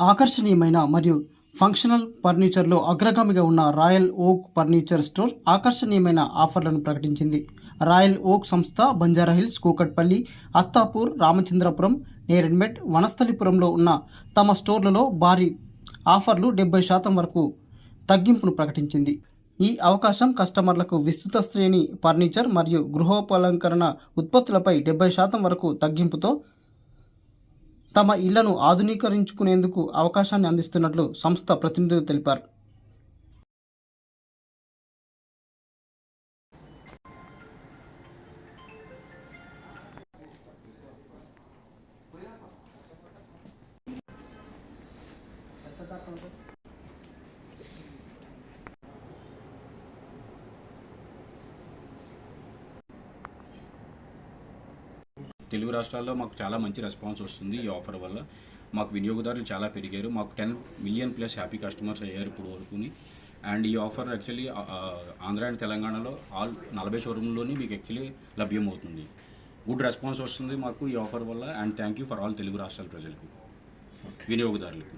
ఆకర్షణీయమైన మరియు ఫంక్షనల్ ఫర్నిచర్లో అగ్రగామిగా ఉన్న రాయల్ ఓక్ ఫర్నిచర్ స్టోర్ ఆకర్షణీయమైన ఆఫర్లను ప్రకటించింది. రాయల్ ఓక్ సంస్థ బంజారాహిల్స్ కూకట్పల్లి అత్తాపూర్ రామచంద్రపురం నేరెడ్మెట్ వనస్థలిపురంలో ఉన్న తమ స్టోర్లలో భారీ ఆఫర్లు డెబ్బై శాతం వరకు తగ్గింపును ప్రకటించింది. ఈ అవకాశం కస్టమర్లకు విస్తృత శ్రేణి ఫర్నిచర్ మరియు గృహోపలంకరణ ఉత్పత్తులపై డెబ్బై శాతం వరకు తగ్గింపుతో తమ ఇళ్ళను ఆధునీకరించుకునేందుకు అవకాశాన్ని అందిస్తున్నట్లు సంస్థ ప్రతినిధులు తెలిపారు. తెలుగు రాష్ట్రాల్లో మాకు చాలా మంచి రెస్పాన్స్ వస్తుంది ఈ ఆఫర్ వల్ల. మాకు వినియోగదారులు చాలా పెరిగారు. మాకు ten million plus happy customers అయ్యారు ఇప్పుడు వరకుని. అండ్ ఈ ఆఫర్ యాక్చువల్లీ ఆంధ్ర అండ్ తెలంగాణలో ఆల్ నలభై షోరూంలోని మీకు యాక్చువల్లీ లభ్యమవుతుంది. గుడ్ రెస్పాన్స్ వస్తుంది మాకు ఈ ఆఫర్ వల్ల. And thank you for all Telugu రాష్ట్రాల ప్రజలకు వినియోగదారులకు.